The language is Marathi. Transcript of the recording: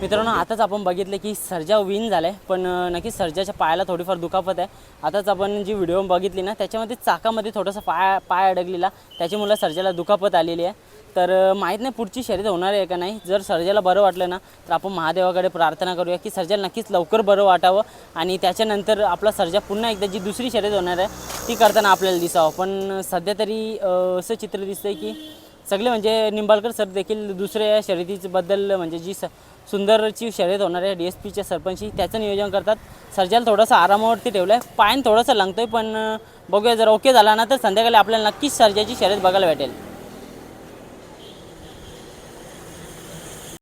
मित्रांनो आताच आपण बघितलं की सर्जा विन झालाय पण नक्कीच सर्जाच्या पायाला थोडीफार दुखापत आहे. आताच आपण जी व्हिडिओ बघितली ना त्याच्यामध्ये चाकामध्ये थोडंसं पाय पाय अडकलेला त्याच्यामुळे सर्जाला दुखापत आलेली आहे. तर माहीत नाही पुढची शर्यत होणार आहे का नाही. जर सर्जाला बरं वाटलं ना तर आपण महादेवाकडे प्रार्थना करूया की सर्जाला नक्कीच लवकर बरं वाटावं आणि त्याच्यानंतर आपला सर्जा पुन्हा एकदा जी दुसरी शर्यत होणार आहे ती करताना आपल्याला दिसावं. पण सध्या तरी असं चित्र दिसतंय की सगळे म्हणजे निंबाळकर सर देखील दुसऱ्या शर्यतीबद्दल म्हणजे जी स सुंदरची शर्यत होणार आहे डी एस पीच्या सरपंची त्याचं नियोजन करतात. सर्जाला थोडंसं आरामावरती ठेवलं आहे पायन थोडंसं लागतोय पण बघूया जर ओके झाला ना तर संध्याकाळी आपल्याला नक्कीच सर्जाची शर्यत बघायला भेटेल.